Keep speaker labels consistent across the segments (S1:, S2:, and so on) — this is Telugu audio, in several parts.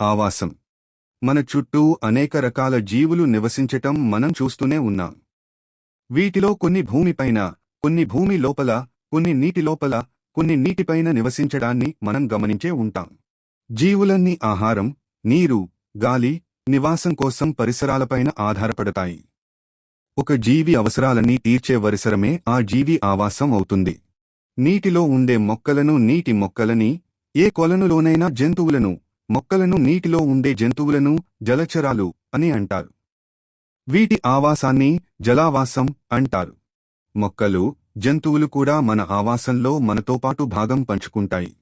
S1: ఆవాసం. మన చుట్టూ అనేక రకాల జీవులు నివసించటం మనం చూస్తూనే ఉన్నాం. వీటిలో కొన్ని భూమిపైన కొన్ని భూమి లోపల కొన్ని నీటి లోపల కొన్ని నీటిపైన నివసించడాన్ని మనం గమనించే ఉంటాం. జీవులన్నీ ఆహారం నీరు గాలి నివాసం కోసం పరిసరాలపైన ఆధారపడతాయి. ఒక జీవి అవసరాలన్నీ తీర్చే పరిసరమే ఆ జీవి ఆవాసం అవుతుంది. నీటిలో ఉండే మొక్కలను నీటి మొక్కలని ఏ కొలనులోనైనా జంతువులను మొక్కలను నీటిలో ఉండే జంతువులను జలచరాలు అని అంటారు. వీటి ఆవాసాన్ని జలావాసం అంటారు. మొక్కలు జంతువులు కూడా మన ఆవాసంలో మనతో పాటు భాగం పంచుకుంటాయి.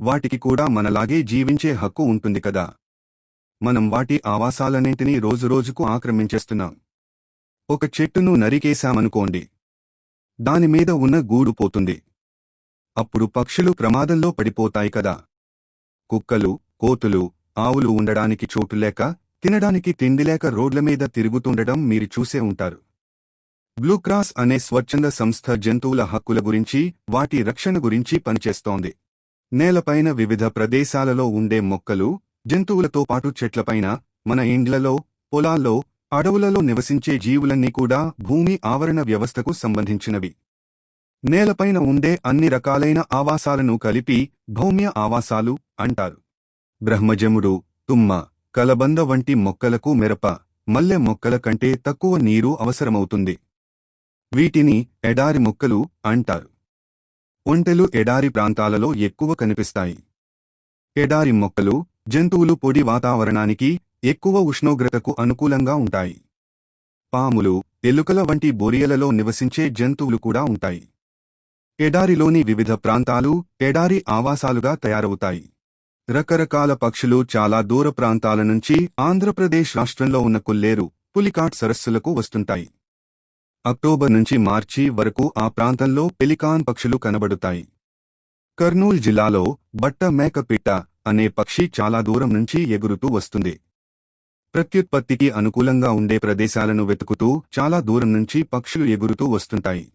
S1: వాటికి కూడా మనలాగే జీవించే హక్కు ఉంటుంది కదా. మనం వాటి ఆవాసాలన్నింటినీ రోజురోజుకు ఆక్రమించేస్తున్నాం. ఒక చెట్టును నరికేశామనుకోండి. దానిమీద ఉన్న గూడు పోతుంది. అప్పుడు పక్షులు ప్రమాదంలో పడిపోతాయి కదా. కుక్కలు కోతులు ఆవులు ఉండడానికి చోటు లేక తినడానికి తిండి లేక రోడ్ల తిరుగుతుండడం మీరు చూసే ఉంటారు. బ్లూక్రాస్ అనే స్వచ్ఛంద సంస్థ జంతువుల హక్కుల గురించి వాటి రక్షణ గురించి పనిచేస్తోంది. నేలపైన వివిధ ప్రదేశాలలో ఉండే మొక్కలు జంతువులతో పాటు చెట్లపైన మన ఇండ్లలో పొలాల్లో అడవులలో నివసించే జీవులన్నీ కూడా భూమి ఆవరణ వ్యవస్థకు సంబంధించినవి. నేలపైన ఉండే అన్ని రకాలైన ఆవాసాలను కలిపి భౌమ్య ఆవాసాలు అంటారు. బ్రహ్మజముడు తుమ్మ కలబంద వంటి మొక్కలకు మిరప మల్లె మొక్కల కంటే తక్కువ నీరు అవసరమవుతుంది. వీటిని ఎడారి మొక్కలు అంటారు. ఒంటెలు ఎడారి ప్రాంతాలలో ఎక్కువ కనిపిస్తాయి. ఎడారి మొక్కలు జంతువులు పొడి వాతావరణానికి ఎక్కువ ఉష్ణోగ్రతకు అనుకూలంగా ఉంటాయి. పాములు ఎలుకల వంటి బొరియలలో నివసించే జంతువులు కూడా ఉంటాయి. ఎడారిలోని వివిధ ప్రాంతాలు ఎడారి ఆవాసాలుగా తయారవుతాయి. రకరకాల పక్షులు చాలా దూర ప్రాంతాల నుంచి ఆంధ్రప్రదేశ్ రాష్ట్రంలో ఉన్న కొల్లేరు పులికాట్ సరస్సులకు వస్తుంటాయి. అక్టోబర్ నుంచి మార్చి వరకు ఆ ప్రాంతంలో పెలికాన్ పక్షులు కనబడుతాయి. కర్నూల్ జిల్లాలో బట్ట మేకపిట్ట అనే పక్షి చాలా దూరం నుంచి ఎగురుతూ వస్తుంది. ప్రత్యుత్పత్తికి అనుకూలంగా ఉండే ప్రదేశాలను వెతుకుతూ చాలా దూరం నుంచి పక్షులు ఎగురుతూ వస్తుంటాయి.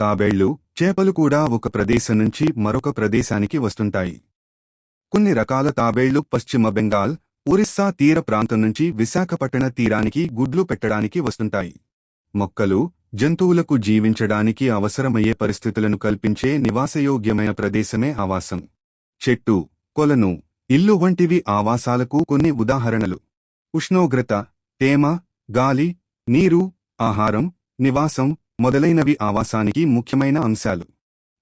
S1: తాబేళ్ళు చేపలు కూడా ఒక ప్రదేశం నుంచి మరొక ప్రదేశానికి వస్తుంటాయి. కొన్ని రకాల తాబేళ్ళు పశ్చిమ బెంగాల్ ఒరిస్సా తీర ప్రాంతం నుంచి విశాఖపట్టణ తీరానికి గుడ్లు పెట్టడానికి వస్తుంటాయి. మొక్కలు జంతువులకు జీవించడానికి అవసరమయ్యే పరిస్థితులను కల్పించే నివాసయోగ్యమైన ప్రదేశమే ఆవాసం. చెట్టు కొలను ఇల్లు వంటివి ఆవాసాలకు కొన్ని ఉదాహరణలు. ఉష్ణోగ్రత తేమ గాలి నీరు ఆహారం నివాసం మొదలైనవి ఆవాసానికి ముఖ్యమైన అంశాలు.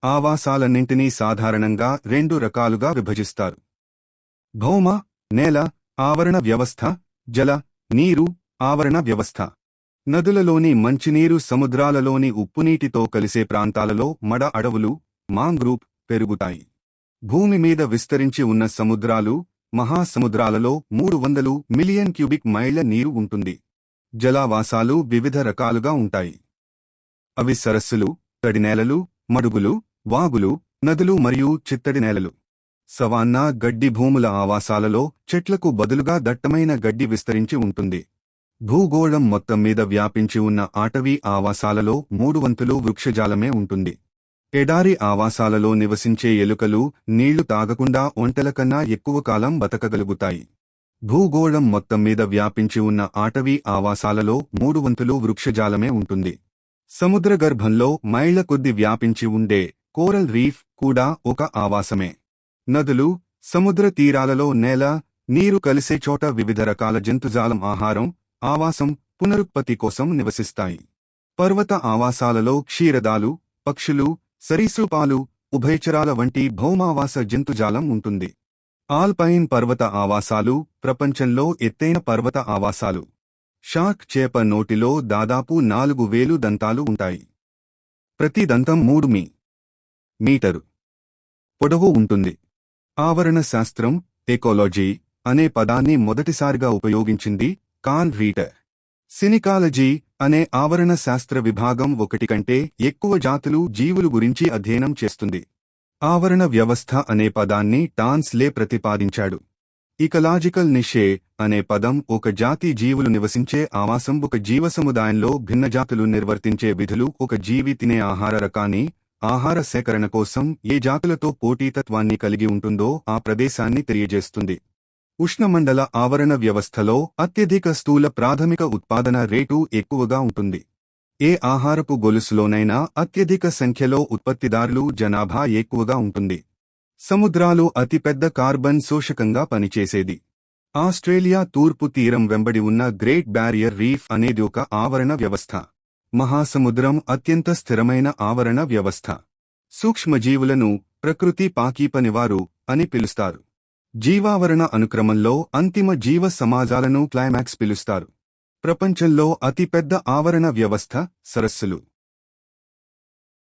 S1: ఆవాసాలన్నింటినీ సాధారణంగా రెండు రకాలుగా విభజిస్తారు. భౌమ నేల ఆవరణ వ్యవస్థ జల నీరు ఆవరణ వ్యవస్థ. నదులలోని మంచినీరు సముద్రాలలోని ఉప్పునీటితో కలిసే ప్రాంతాలలో మడ అడవులు మాంగ్రూప్ పెరుగుతాయి. భూమి మీద విస్తరించి ఉన్న సముద్రాలు మహాసముద్రాలలో మూడు వందలు మిలియన్ క్యూబిక్ మైళ్ళ నీరు ఉంటుంది. జలావాసాలు వివిధ రకాలుగా ఉంటాయి. అవి సరస్సులు తడినేలలు మడుగులు వాగులు నదులు మరియు చిత్తడి నేలలు. సవాన్నా గడ్డి భూముల ఆవాసాలలో చెట్లకు బదులుగా దట్టమైన గడ్డి విస్తరించి ఉంటుంది. భూగోళం మొత్తం మీద వ్యాపించి ఉన్న ఆటవీ ఆవాసాలలో మూడు వంతులు వృక్షజాలమే ఉంటుంది. ఎడారి ఆవాసాలలో నివసించే ఎలుకలు నీళ్ళు తాగకుండా ఒంటెల కన్నా ఎక్కువ కాలం బతకగలుగుతాయి. భూగోళం మొత్తం మీద వ్యాపించి ఉన్న ఆటవీ ఆవాసాలలో మూడు వంతులు వృక్షజాలమే ఉంటుంది. సముద్రగర్భంలో మైళ్ళ కొద్ది వ్యాపించి ఉండే కోరల్ రీఫ్ కూడా ఒక ఆవాసమే. నదులు సముద్ర తీరాలలో నేల నీరు కలిసే చోట వివిధ రకాల జంతుజాలం ఆహారం ఆవాసం పునరుత్పత్తి కోసం నివసిస్తాయి. పర్వత ఆవాసాలలో క్షీరదాలు పక్షులు సరీసృపాలు ఉభయచరాల వంటి భౌమావాస జంతుజాలం ఉంటుంది. ఆల్పైన్ పర్వత ఆవాసాలు ప్రపంచంలో ఎత్తైన పర్వత ఆవాసాలు. షార్క్ చేప నోటిలో దాదాపు నాలుగు వేలు దంతాలు ఉంటాయి. ప్రతి దంతం మూడు మీ. మీటరు. పొడవు ఉంటుంది. ఆవరణ శాస్త్రం ఎకోలాజీ అనే పదాన్ని మొదటిసారిగా ఉపయోగించింది కాన్ రీటర్. సినికాలజీ అనే ఆవరణ శాస్త్ర విభాగం ఒకటి కంటే ఎక్కువ జాతులు జీవులు గురించి అధ్యయనం చేస్తుంది. ఆవరణ వ్యవస్థ అనే పదాన్ని టాన్స్లే ప్రతిపాదించాడు. ఇకలాజికల్ నిషే అనే పదం ఒక జాతి జీవులు నివసించే ఆవాసం ఒక జీవ సముదాయంలో భిన్న జాతులు నిర్వర్తించే విధులు ఒక జీవి తినే ఆహార రకాన్ని ఆహార సేకరణ కోసం ఏ జాతులతో పోటీతత్వాన్ని కలిగి ఉంటుందో ఆ ప్రదేశాన్ని తెలియజేస్తుంది. ఉష్ణమండల ఆవరణ వ్యవస్థలో అత్యధిక స్థూల ప్రాథమిక ఉత్పాదన రేటు ఎక్కువగా ఉంటుంది. ఏ ఆహారపు గొలుసులోనైనా అత్యధిక సంఖ్యలో ఉత్పత్తిదారులు జనాభా ఎక్కువగా ఉంటుంది. సముద్రాలు అతిపెద్ద కార్బన్ శోషకంగా పనిచేసేది. ఆస్ట్రేలియా తూర్పు తీరం వెంబడి ఉన్న గ్రేట్ బ్యారియర్ రీఫ్ అనేది ఒక ఆవరణ వ్యవస్థ. మహాసముద్రం అత్యంత స్థిరమైన ఆవరణ వ్యవస్థ. సూక్ష్మజీవులను ప్రకృతి పాకీపనివారు అని పిలుస్తారు. జీవావరణ అనుక్రమంలో అంతిమ జీవ సమాజాలను క్లైమాక్స్ పిలుస్తారు. ప్రపంచంలో అతిపెద్ద ఆవరణ వ్యవస్థ సరస్సులు.